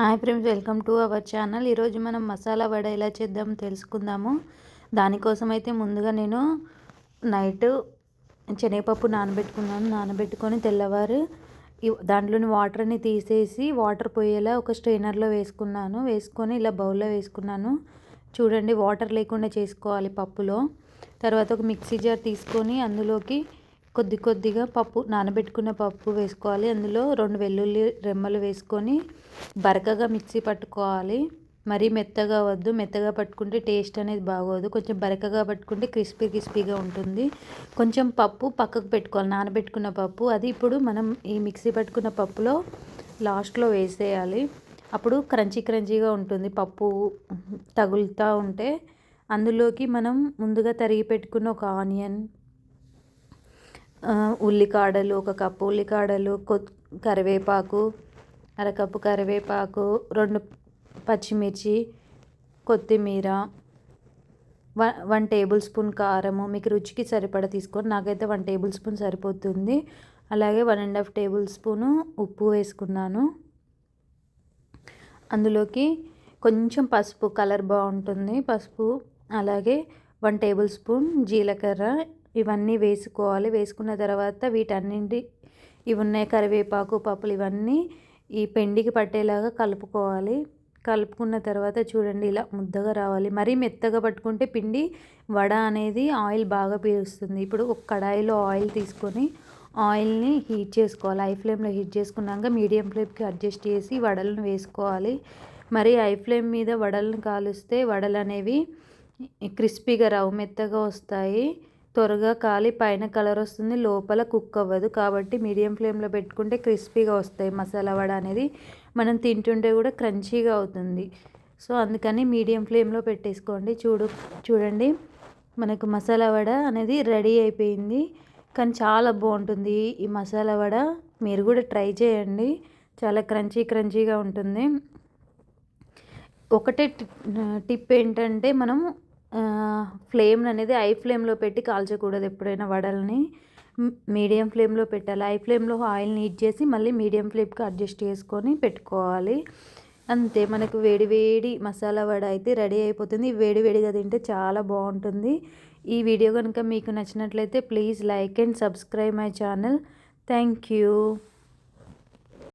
Hi friends welcome to our channel. ఈరోజు మనం మసాలా వడ ఎలా చేద్దాం తెలుసుకుందాము. దానికోసం అయితే ముందుగా నేను నైట్ శనగపప్పు నానబెట్టుకున్నాను. నానబెట్టుకొని తెల్లవారు దాంట్లోని వాటర్ని తీసేసి వాటర్ పోయేలా ఒక స్ట్రైనర్లో వేసుకున్నాను. వేసుకొని ఇలా బౌల్లో వేసుకున్నాను. చూడండి వాటర్ లేకుండా చేసుకోవాలి పప్పులో. తర్వాత ఒక మిక్సీ జార్ తీసుకొని అందులోకి కొద్ది కొద్దిగా పప్పు నానబెట్టుకున్న పప్పు వేసుకోవాలి. అందులో రెండు వెల్లుల్లి రెమ్మలు వేసుకొని బరకగా మిక్సీ పట్టుకోవాలి. మరీ మెత్తగా వద్దు. మెత్తగా పట్టుకుంటే టేస్ట్ అనేది బాగోదు. కొంచెం బరకగా పట్టుకుంటే క్రిస్పీ క్రిస్పీగా ఉంటుంది. కొంచెం పప్పు పక్కకు పెట్టుకోవాలి. నానబెట్టుకున్న పప్పు. అది ఇప్పుడు మనం ఈ మిక్సీ పట్టుకున్న పప్పులో లాస్ట్లో వేసేయాలి. అప్పుడు క్రంచీ క్రంచీగా ఉంటుంది. పప్పు తగులుతూ ఉంటే అందులోకి మనం ముందుగా తరిగి పెట్టుకున్న ఒక ఆనియన్ ఉల్లికాడలు ఒక కప్పు ఉల్లికాడలు కొ కరివేపాకు అరకప్పు కరివేపాకు రెండు పచ్చిమిర్చి కొత్తిమీర వన్ వన్ టేబుల్ స్పూన్ కారము. మీకు రుచికి సరిపడా తీసుకోండి నాకైతే వన్ టేబుల్ స్పూన్ సరిపోతుంది. అలాగే one and half tablespoon ఉప్పు వేసుకున్నాను. అందులోకి కొంచెం పసుపు కలర్ బాగుంటుంది పసుపు. అలాగే వన్ టేబుల్ స్పూన్ జీలకర్ర ఇవన్నీ వేసుకోవాలి. వేసుకున్న తర్వాత వీటన్నింటి ఇవి ఉన్నాయి కరివేపాకు పప్పులు ఇవన్నీ ఈ పెండికి పట్టేలాగా కలుపుకోవాలి. కలుపుకున్న తర్వాత చూడండి ఇలా ముద్దగా రావాలి. మరీ మెత్తగా పట్టుకుంటే పిండి వడ అనేది ఆయిల్ బాగా పీలుస్తుంది. ఇప్పుడు ఒక కడాయిలో ఆయిల్ తీసుకొని ఆయిల్ని హీట్ చేసుకోవాలి. హై ఫ్లేమ్లో హీట్ చేసుకున్నాక మీడియం ఫ్లేమ్కి అడ్జస్ట్ చేసి వడలను వేసుకోవాలి. మరి హై ఫ్లేమ్ మీద వడలను కాలుస్తే వడలు అనేవి క్రిస్పీగా రావు మెత్తగా వస్తాయి. త్వరగా కాలి పైన కలర్ వస్తుంది లోపల కుక్ అవ్వదు. కాబట్టి మీడియం ఫ్లేమ్లో పెట్టుకుంటే క్రిస్పీగా వస్తాయి మసాలా వడ అనేది. మనం తింటుంటే కూడా క్రంచీగా అవుతుంది. సో అందుకని మీడియం ఫ్లేమ్లో పెట్టేసుకోండి. చూడు చూడండి. మనకు మసాలా వడ అనేది రెడీ అయిపోయింది. కానీ చాలా బాగుంటుంది ఈ మసాలా వడ. మీరు కూడా ట్రై చేయండి. చాలా క్రంచీ క్రంచీగా ఉంటుంది. ఒకటే టిప్ ఏంటంటే మనం ఫ్లేమ్ అనేది హై ఫ్లేమ్లో పెట్టి కాల్చకూడదు ఎప్పుడైనా వడల్ని. మీడియం ఫ్లేమ్లో పెట్టాలి. హై ఫ్లేమ్లో ఆయిల్ నీట్ చేసి మళ్ళీ మీడియం ఫ్లేమ్కి అడ్జస్ట్ చేసుకొని పెట్టుకోవాలి. అంతే మనకు వేడి వేడి మసాలా వడ అయితే రెడీ అయిపోతుంది. వేడి వేడిగా తింటే చాలా బాగుంటుంది. ఈ వీడియో కనుక మీకు నచ్చినట్లయితే please like and subscribe my channel. Thank you.